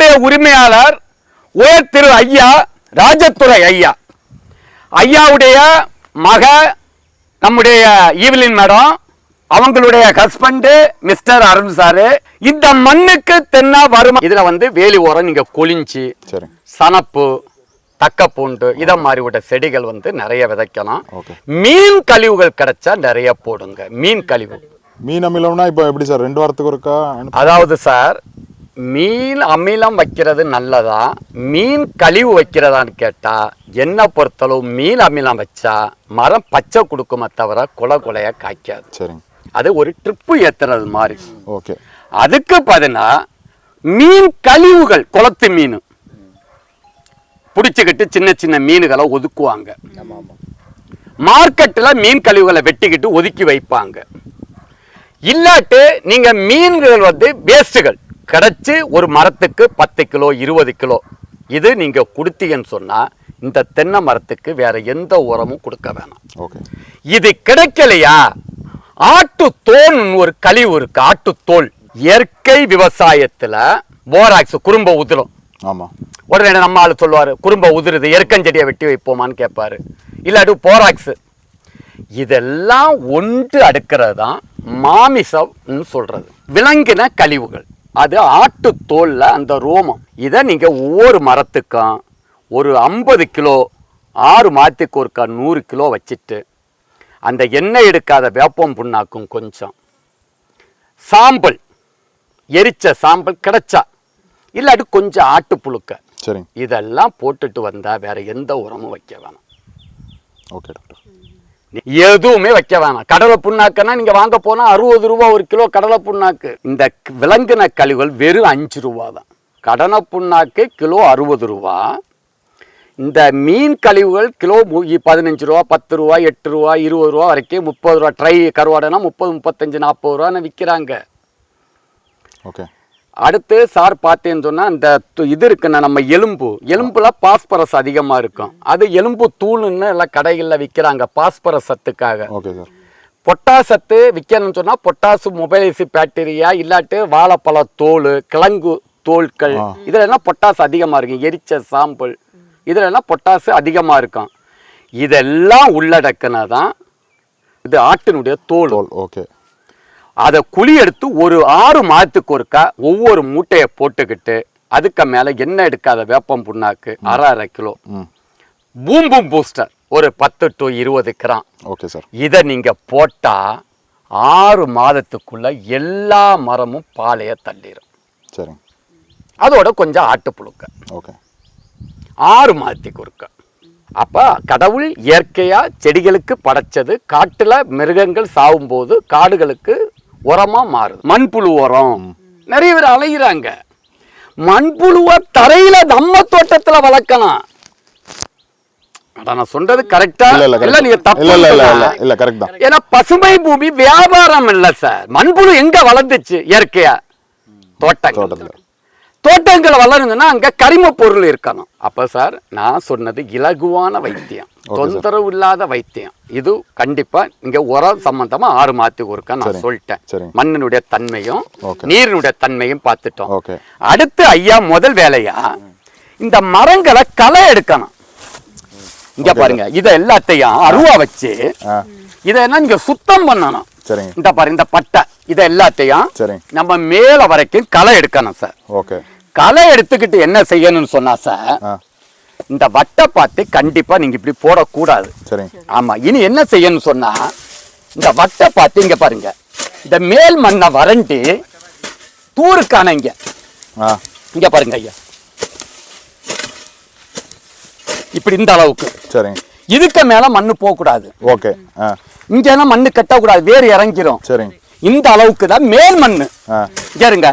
தோட்டத்தினுடைய உரிமையாளர் உயர் திரு ஐயா ராஜத்துறை ஐயா. ஐயாவுடைய மக நம்முடைய ஈவிலின் மேடம் அவங்களுடைய ஹஸ்பண்ட் மிஸ்டர் அருண் சாரு இந்த மண்ணுக்கு தென்னா வரும் இதுல வந்து வேலி ஓரம் நீங்க கொளிஞ்சி சனப்பு தக்கப்பூண்டு இத மாதிரி விட செடிகள் வந்து நிறைய விதைக்கலாம். மீன் கழிவுகள் கிடைச்சா நிறைய போடுங்க. மீன் கழிவு. மீன் அமிலம்னா இப்போ எப்படி சார் ரெண்டு வாரத்துக்கு அனுப்ப- அதாவது சார் மீன் அமிலம் வைக்கிறது நல்லதா? மீன் கழிவு வைக்கிறதான்னு கேட்டா என்ன பொறுத்தளவு மீன் அமிலம் வச்சா மரம் பச்சை கொடுக்குமே தவிர குலை குலைய காய்க்காது. சரிங்க. அது ஒரு ட்ரிப்பு ஏத்துறது மாதிரி. ஓகே. அதுக்கு பதினா மீன் கழிவுகள் குளத்து மீன். பிடிச்சிக்கிட்டு சின்ன சின்ன மீன்களை ஒதுக்குவாங்க. மார்க்கெட்டில் மீன் கழிவுகளை வெட்டிக்கிட்டு ஒதுக்கி வைப்பாங்க. இல்லாட்டு நீங்க மீன்கள் வந்து வேஸ்ட்டுகள் கிடைச்சு ஒரு மரத்துக்கு பத்து கிலோ இருபது கிலோ. இது நீங்க கொடுத்தீங்கன்னு சொன்னா இந்த தென்னை மரத்துக்கு வேற எந்த உரமும் கொடுக்க வேணாம். ஓகே. இது கிடைக்கலையா? ஆட்டு தோல்னு ஒரு கழிவு இருக்கு ஆட்டு தோல் இயற்கை விவசாயத்துல போராக்ஸ் குறும்ப உதிரும். ஆமாம் உடனே நம்ம ஆளு சொல்லுவாரு குறும்ப உதிருது எருக்கஞ்செடியை வெட்டி வைப்போமான்னு கேட்பாரு. இல்லாட்டி போராக்ஸ் இதெல்லாம் ஒன்று அடுக்கிறது தான் மாமிசம்னு சொல்றது. விலங்கின கழிவுகள். அது ஆட்டு தோல்ல அந்த ரோமம். இதை நீங்க ஒவ்வொரு மரத்துக்கும் ஒரு ஐம்பது கிலோ ஆறு மாதத்துக்கு ஒருக்கா நூறு கிலோ வச்சுட்டு அந்த எண்ணெய் எடுக்காத வேப்பம் புண்ணாக்கும் கொஞ்சம். சாம்பல் எரிச்ச சாம்பல் கிடைச்சா இல்லாட்டி கொஞ்சம் ஆட்டு புழுக்க. சரிங்க. இதெல்லாம் போட்டுட்டு வந்தா வேற எந்த உரமும் வைக்க வேணாம். Okay doctor. எதுவுமே வைக்க வேணாம். கடலை புண்ணாக்குன்னா நீங்க வாங்க போனா அறுபது ரூபா ஒரு கிலோ கடலை புண்ணாக்கு. இந்த விலங்கின கழிவுகள் வெறும் அஞ்சு ரூபா தான். கடலை புண்ணாக்கு கிலோ அறுபது ரூபா. இந்த மீன் கழிவுகள் கிலோ மு- பதினஞ்சு ரூபா பத்து ரூபா எட்டு ரூபா இருபது ரூபா வரைக்கும் முப்பது ரூபா. ட்ரை கருவாடைனா முப்பது முப்பத்தஞ்சு நாற்பது ரூபான்னு விற்கிறாங்க ஓகே. அடுத்து சார் பார்த்தேன்னு சொன்னா இந்த து- இது இருக்குண்ணா நம்ம எலும்பு. எலும்புல பாஸ்பரஸ் அதிகமா இருக்கும். அது எலும்பு தூள்னு எல்லாம் கடைகளில் விற்கிறாங்க பாஸ்பரஸ் சத்துக்காக ஓகே சார். பொட்டாஸ் சத்து விற்கணும்னு சொன்னா பொட்டாசு மொபைலிசி பாக்டீரியா இல்லாட்டு வாழைப்பழ தோல் கிழங்கு தோல்கள் இதுல எல்லாம் பொட்டாஸ் அதிகமா இருக்கும். எரிச்ச சாம்பல். இதுல எல்லாம் பொட்டாசு அதிகமா இருக்கும். இதெல்லாம் உள்ளடக்கினதான் இது ஆட்டினுடைய தோல் ஓகே. அதை குழி எடுத்து ஒரு ஆறு மாதத்துக்கு ஒருக்கா ஒவ்வொரு மூட்டையை போட்டுக்கிட்டு அதுக்கு மேலே எண்ணெய் எடுக்காத வேப்பம் புண்ணாக்கு அரை அரை கிலோ. ம். Boom boom booster. ஒரு பத்து டு இருபது கிராம். Okay sir. இதை நீங்கள் போட்டால் ஆறு மாதத்துக்குள்ள எல்லா மரமும் பாலைய தள்ளிடும் சரிங்க. அதோட கொஞ்சம் ஆட்டுப்புழுக்க ஓகே. ஆறு மாதத்துக்கு ஒருக்கா. அப்போ கடவுள் இயற்கையாக செடிகளுக்கு படைச்சது காட்டில் மிருகங்கள் சாகும்போது காடுகளுக்கு உரமா மாறுது. மண்புழு உரம். நிறைய பேர் அலைகிறாங்க மண்புழுவை தரையில நம்ம தோட்டத்துல வளர்க்கலாம். நான் சொல்றது கரெக்டா இல்ல நீங்க. தப்பு இல்ல இல்ல இல்ல கரெக்ட் தான். ஏன்னா பசுமை பூமி வியாபாரம் இல்ல சார் மண்புழு எங்க வளர்ந்துச்சு இயற்கையா? தோட்டங்கள். தோட்டத்துல. தோட்டங்கள் வளருதுன்னா அங்க கரிம பொருள் இருக்கணும். அப்ப சார் நான் சொன்னது இலகுவான வைத்தியம். தொந்தரவு இல்லாத வைத்தியம். இது கண்டிப்பா இங்க உரம் சம்பந்தமா ஆறு மாத்துக்கு ஒருக்கா நான். சொல்லிட்டேன். மண்ணினுடைய தன்மையும். நீரினுடைய தன்மையும் பார்த்துட்டோம். அடுத்து ஐயா முதல் வேலையா இந்த மரங்களை களை எடுக்கணும். இங்க பாருங்க இத எல்லாத்தையும் அருவா வச்சு இதெல்லாம் நீங்க சுத்தம் பண்ணணும். சரிங்க. இந்த பாரு இந்த பட்டை இத எல்லாத்தையும் சரிங்க. நம்ம மேல வரைக்கும் களை எடுக்கணும் சார். ஓகே. களை எடுத்துக்கிட்டு என்ன செய்யணும்னு சொன்னா சார் இந்த வட்டை பார்த்து கண்டிப்பா நீங்க இப்படி போடக்கூடாது. சரிங்க. ஆமா இனி என்ன செய்யணும்னு சொன்னா இந்த வட்டை பார்த்து இங்க பாருங்க. இந்த மேல் மண்ணை வறண்டி தூருக்கான இங்க. ஆ. இங்க பாருங்க ஐயா. இப்படி இந்த அளவுக்கு. சரிங்க. இதுக்கு மேல மண்ணு போக கூடாது ஓகே. ஆ. இங்க மண்ணு கட்டக்கூடாது வேறு இறங்கிரும். சரிங்க. இந்த அளவுக்கு தான் மேல் மண்ணு. இருங்க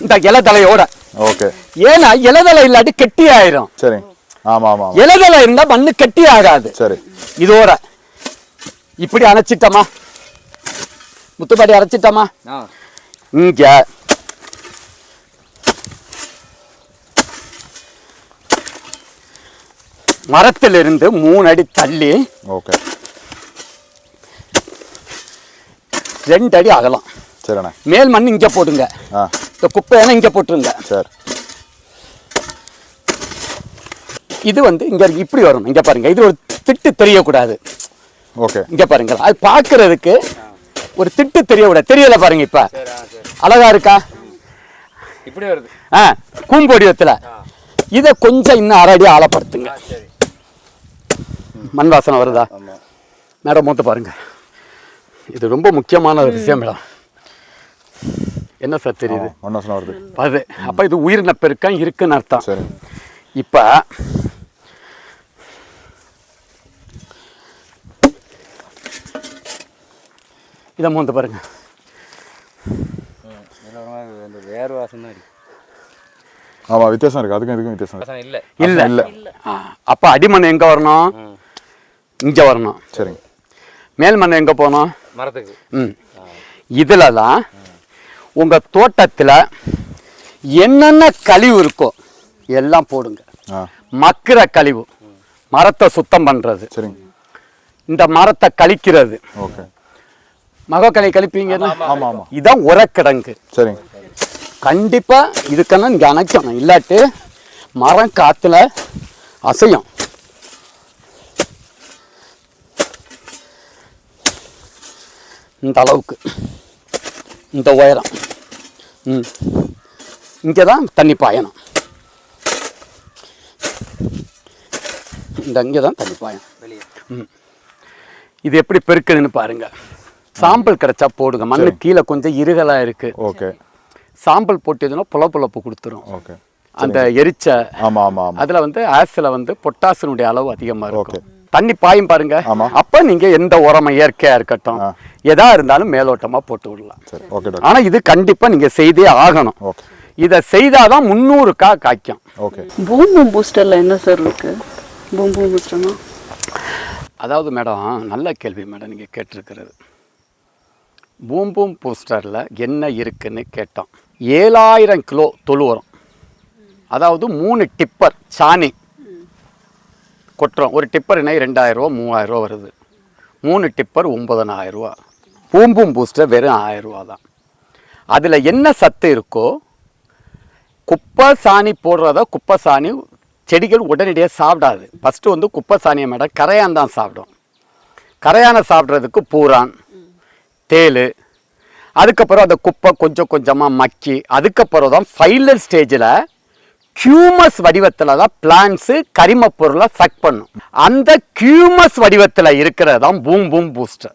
இந்த இலதலையோட. ஓகே. ஏன்னா இலதலை இல்லாட்டி கெட்டி ஆயிரும். சரிங்க ஆமாம் ஆமாம் ஆமாம் இலதலை இருந்தா மண்ணு கெட்டி ஆகாது. சரி. இதோட. இப்படி அணைச்சிட்டமா? முத்துப்பாடி அரைச்சிட்டமா? இங்க மரத்திலிருந்து மூணு அடி தள்ளி ஓகே. ரெண்டு அடி அகலம். சரிண்ணே. மேல் மண் இங்க போடுங்க ஆ. இந்த குப்பையெல்லாம் இங்கே போட்டுருங்க. சரி. இது வந்து இங்க இப்படி வரணும் இங்க பாருங்க. இது ஒரு திட்டு தெரியக்கூடாது. ஓகே. இங்க பாருங்க. அது பார்க்கிறதுக்கு ஒரு திட்டு தெரியக்கூடாது. தெரியல பாருங்க இப்ப. அழகா இருக்கா? இப்படி வருது. ஆ கூம்பொடிவத்துல இதை கொஞ்சம் இன்னும் அரடி ஆழப்படுத்துங்க. சரி. மண் வாசனை வருதா மேடம் மூத்த பாருங்க. இது ரொம்ப முக்கியமான ஒரு விஷயம் மேடம். என்ன சார் தெரியுது? ஒன்றும் சொன்ன வருது. அது அப்ப இது உயிரின பெருக்கம் இருக்குன்னு அர்த்தம். சரி. இப்ப இதை மூந்த பாருங்க. வேறு வாசம் தான் இருக்கு ஆமாம் வித்தியாசம் இருக்குது அதுக்கும் இதுக்கும் வித்தியாசம் இல்லை. இல்ல. இல்லை அப்ப அடிமண் எங்க வரணும்? இங்க வரணும். சரிங்க. மேல் மண் எங்க போகணும்? மரத்துக்கு. ம். இதுல தான் உங்க தோட்டத்துல என்னென்ன கழிவு இருக்கோ எல்லாம் போடுங்க. மக்கிற கழிவு மரத்தை சுத்தம் பண்றது. சரிங்க. இந்த மரத்தை கழிக்கிறது. ஓகே. மகக்களை கழிப்பீங்க ஆமாம் ஆமாம் இதான் உரக்கிடங்கு. சரிங்க. கண்டிப்பா இதுக்கெல்லாம் இங்க அணைக்கணும் இல்லாட்டி மரம் காத்துல அசையும். இந்த அளவுக்கு. இந்த உயரம். ம். இங்கே தான் தண்ணி பாயணும். இந்த இங்கே தான் தண்ணி பாயணும். வெளியே. இது எப்படி பெருக்குதுன்னு பாருங்க. சாம்பல் கிடைச்சா போடுங்க. மண்ணு கீழே கொஞ்சம் இருகலா இருக்கு. ஓகே. சாம்பல் போட்டதுன்னா புல புலப்பு கொடுத்துரும். ஓகே. அந்த எரிச்ச ஆமாம் ஆமாம் ஆமாம் அதுல வந்து ஆசில வந்து பொட்டாசினுடைய அளவு அதிகமா ஓகே. இருக்கும் தண்ணி பாயும் பாருங்க. அப்ப நீங்க எந்த உரமா இயற்கையா இருக்கட்டும். எதா இருந்தாலும் மேலோட்டமா போட்டு விடலாம். சரி ஓகே டாக்டர் ஆனா இது கண்டிப்பா நீங்க செய்தே ஆகணும். இதை செய்தாதான் முந்நூறுக்கா காய்க்கும். ஓகே பூம் பூம் பூஸ்டர்ல என்ன சார் இருக்கு? பூம் பூம் பூஸ்டர்னா அதாவது மேடம் நல்ல கேள்வி மேடம் நீங்க கேட்டிருக்கிறது. பூம் பூம் பூஸ்டர்ல என்ன இருக்குன்னு கேட்டோம். ஏழாயிரம் கிலோ தொழு உரம். அதாவது மூணு டிப்பர் சாணி. கொட்டுறோம் ஒரு டிப்பர் இணை ரெண்டாயிரம் ரூபா மூவாயிரம் ரூபா வருது. மூணு டிப்பர் ஒன்பதனாயிரம் ரூபா பூம் பூஸ்டர் வெறும் ஆயிரம் ரூபா தான். அதில் என்ன சத்து இருக்கோ குப்பை சாணி போடுறத குப்பை சாணி செடிகள் உடனடியாக சாப்பிடாது. ஃபஸ்ட்டு வந்து குப்பை சாணியை மேடம் கரையான் தான் சாப்பிடும். கரையானை சாப்பிட்றதுக்கு பூரான் தேல் அதுக்கப்புறம் அந்த குப்பை கொஞ்சம் கொஞ்சமாக மக்கி அதுக்கப்புறம் தான் ஃபைனல் ஸ்டேஜில் கியூமஸ் வடிவத்தில் தான் பிளான்ஸு கரிம பொருளை சக் பண்ணும். அந்த கியூமஸ் வடிவத்தில் இருக்கிறது தான் பூம் பூம் பூஸ்டர்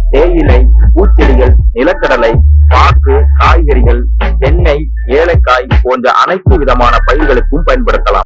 தேயிலை பூச்செடிகள் நிலக்கடலை பாக்கு காய்கறிகள் தென்னை ஏலக்காய் போன்ற அனைத்து விதமான பயிர்களுக்கும் பயன்படுத்தலாம்.